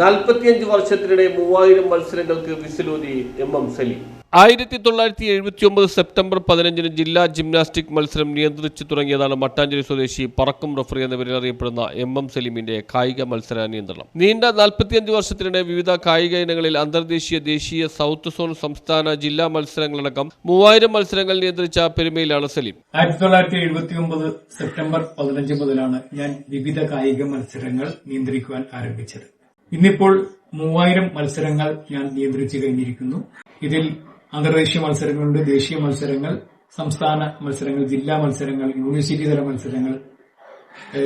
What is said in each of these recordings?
നാൽപ്പത്തിയഞ്ച് വർഷത്തിനിടെ മൂവായിരം മത്സരങ്ങൾക്ക് വിസിലൂതി എം എം സലീം. ആയിരത്തി തൊള്ളായിരത്തി എഴുപത്തി ഒമ്പത് സെപ്റ്റംബർ പതിനഞ്ചിന് ജില്ലാ ജിംനാസ്റ്റിക് മത്സരം നിയന്ത്രിച്ചു തുടങ്ങിയതാണ് മട്ടാഞ്ചേരി സ്വദേശി പറക്കും റഫറി എന്ന പേരിൽ അറിയപ്പെടുന്ന എം എം സലീമിന്റെ കായിക മത്സര നിയന്ത്രണം. നീണ്ട നാൽപ്പത്തിയഞ്ച് വർഷത്തിനിടെ വിവിധ കായിക ഇനങ്ങളിൽ അന്തർദേശീയ ദേശീയ സൗത്ത് സോൺ സംസ്ഥാന ജില്ലാ മത്സരങ്ങളടക്കം മൂവായിരം മത്സരങ്ങൾ നിയന്ത്രിച്ച പെരുമയിലാണ് സലീം. ആയിരത്തി തൊള്ളായിരത്തി എഴുപത്തി ഒമ്പത് സെപ്റ്റംബർ പതിനഞ്ച് മുതലാണ് ഞാൻ വിവിധ കായിക മത്സരങ്ങൾ നിയന്ത്രിക്കുവാൻ ആരംഭിച്ചത്. ഇന്നിപ്പോൾ മൂവായിരം മത്സരങ്ങൾ ഞാൻ നിയന്ത്രിച്ചു കഴിഞ്ഞിരിക്കുന്നു. ഇതിൽ അന്തർദേശീയ മത്സരങ്ങളുണ്ട് ദേശീയ മത്സരങ്ങൾ സംസ്ഥാന മത്സരങ്ങൾ ജില്ലാ മത്സരങ്ങൾ യൂണിവേഴ്സിറ്റി തല മത്സരങ്ങൾ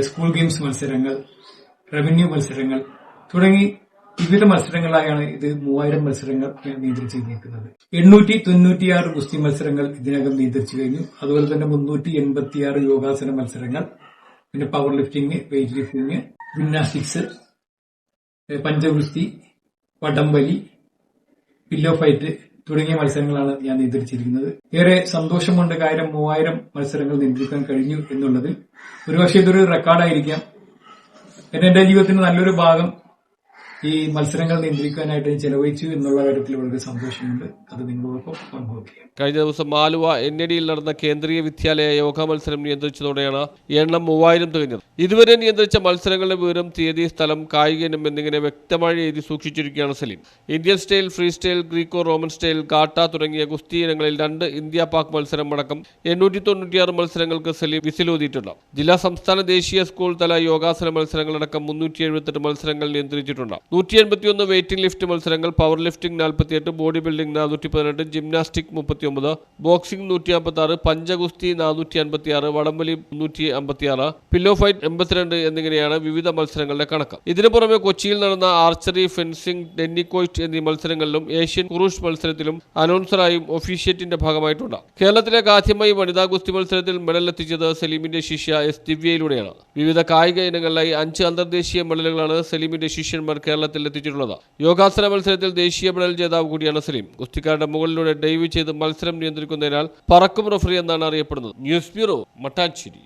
സ്കൂൾ ഗെയിംസ് മത്സരങ്ങൾ റവന്യൂ മത്സരങ്ങൾ തുടങ്ങി വിവിധ മത്സരങ്ങളായാണ് ഇത് മൂവായിരം മത്സരങ്ങൾ ഞാൻ നിയന്ത്രിച്ചു നിൽക്കുന്നത് എണ്ണൂറ്റി തൊണ്ണൂറ്റിയാറ് ഗുസ്തി മത്സരങ്ങൾ ഇതിനകം നിയന്ത്രിച്ചു കഴിഞ്ഞു. അതുപോലെ തന്നെ മുന്നൂറ്റി എൺപത്തിയാറ് യോഗാസന മത്സരങ്ങൾ പിന്നെ power lifting weight lifting gymnastics ഏഹ് പഞ്ചഗുസ്തി വടംവലി പില്ലോ ഫൈറ്റ് തുടങ്ങിയ മത്സരങ്ങളാണ് ഞാൻ നിയന്ത്രിച്ചിരിക്കുന്നത് ഏറെ സന്തോഷമുണ്ട് കാര്യം മൂവായിരം മത്സരങ്ങൾ നിയന്ത്രിക്കാൻ കഴിഞ്ഞു എന്നുള്ളത് ഒരുപക്ഷെ ഇതൊരു റെക്കോർഡായിരിക്കാം എന്നെ എന്റെ ജീവിതത്തിന്റെ നല്ലൊരു ഭാഗം ഈ മത്സരങ്ങൾ നിയന്ത്രിക്കാനായിട്ട് ചെലവഴിച്ചു എന്നുള്ള കാര്യത്തിൽ വളരെ സന്തോഷമുണ്ട്. അത് നിങ്ങളോടൊപ്പം പങ്കുവയ്ക്കുക കഴിഞ്ഞ ദിവസം ആലുവ എൻ എ ഡിയിൽ നടന്ന കേന്ദ്രീയ വിദ്യാലയ യോഗ മത്സരം നിയന്ത്രിച്ചതോടെയാണ് എണ്ണം മൂവായിരം തികഞ്ഞത് ഇതുവരെ നിയന്ത്രിച്ച മത്സരങ്ങളുടെ വിവരം തീയതി സ്ഥലം കായിക ഇനം എന്നിങ്ങനെ വ്യക്തമായി എഴുതി സൂക്ഷിച്ചിരിക്കുകയാണ് Saleem. Indian style free style Greco Roman style കാട്ട തുടങ്ങിയ ഗുസ്തി ഇനങ്ങളിൽ രണ്ട് ഇന്ത്യ പാക് മത്സരം അടക്കം എണ്ണൂറ്റി തൊണ്ണൂറ്റിയാറ് മത്സരങ്ങൾക്ക് സലീം വിസിലൂതിയിട്ടുണ്ട്. ജില്ലാ സംസ്ഥാന ദേശീയ സ്കൂൾ തല യോഗാസന മത്സരങ്ങളടക്കം മുന്നൂറ്റി എഴുപത്തെട്ട് മത്സരങ്ങൾ നിയന്ത്രിച്ചിട്ടുണ്ട്. നൂറ്റി എൺപത്തിയൊന്ന് വെയ്റ്റിംഗ് ലിഫ്റ്റ് മത്സരങ്ങൾ പവർ ലിഫ്റ്റിംഗ് നാൽപ്പത്തിയെട്ട് ബോഡി ബിൽഡിംഗ് നാനൂറ്റി പതിനെട്ട് ജിംനാസ്റ്റിക് മുപ്പത്തിയൊമ്പത് ബോക്സിംഗ് നൂറ്റി അമ്പത്തി പഞ്ചഗുസ്തി നാനൂറ്റി അൻപത്തി ആറ് വടംവലി മുന്നൂറ്റി അമ്പത്തി ആറ് പില്ലോ ഫൈറ്റ് എൺപത്തിരണ്ട് എന്നിങ്ങനെയാണ് വിവിധ മത്സരങ്ങളുടെ കണക്ക്. ഇതിനു പുറമെ കൊച്ചിയിൽ നടന്ന ആർച്ചറി ഫെൻസിംഗ് ഡെന്നിക്കോയിറ്റ് എന്നീ മത്സരങ്ങളിലും ഏഷ്യൻ കുറൂഷ് മത്സരത്തിലും അനൗൺസറായും ഒഫീഷ്യറ്റിന്റെ ഭാഗമായിട്ടുണ്ട്. കേരളത്തിലെ ആദ്യമായി വനിതാ ഗുസ്തി മത്സരത്തിൽ മെഡൽ എത്തിച്ചത് സലീമിന്റെ ശിഷ്യ എസ് ദിവ്യയിലൂടെയാണ്. വിവിധ കായിക ഇനങ്ങളിലായി അഞ്ച് അന്തർദേശീയ മെഡലുകളാണ് സലീമിന്റെ ശിഷ്യന്മാർ കേരളത്തിൽ എത്തിച്ചിട്ടുള്ളത് യോഗാസന മത്സരത്തിൽ ദേശീയ മെഡൽ ജേതാവ് കൂടിയാണ് സലീം. ഗുസ്തിക്കാരുടെ മുകളിലൂടെ ഡൈവ് ചെയ്ത് മത്സരം നിയന്ത്രിക്കുന്നതിനാൽ പറക്കും റഫറി എന്നാണ് അറിയപ്പെടുന്നത്. News bureau Mattancherry.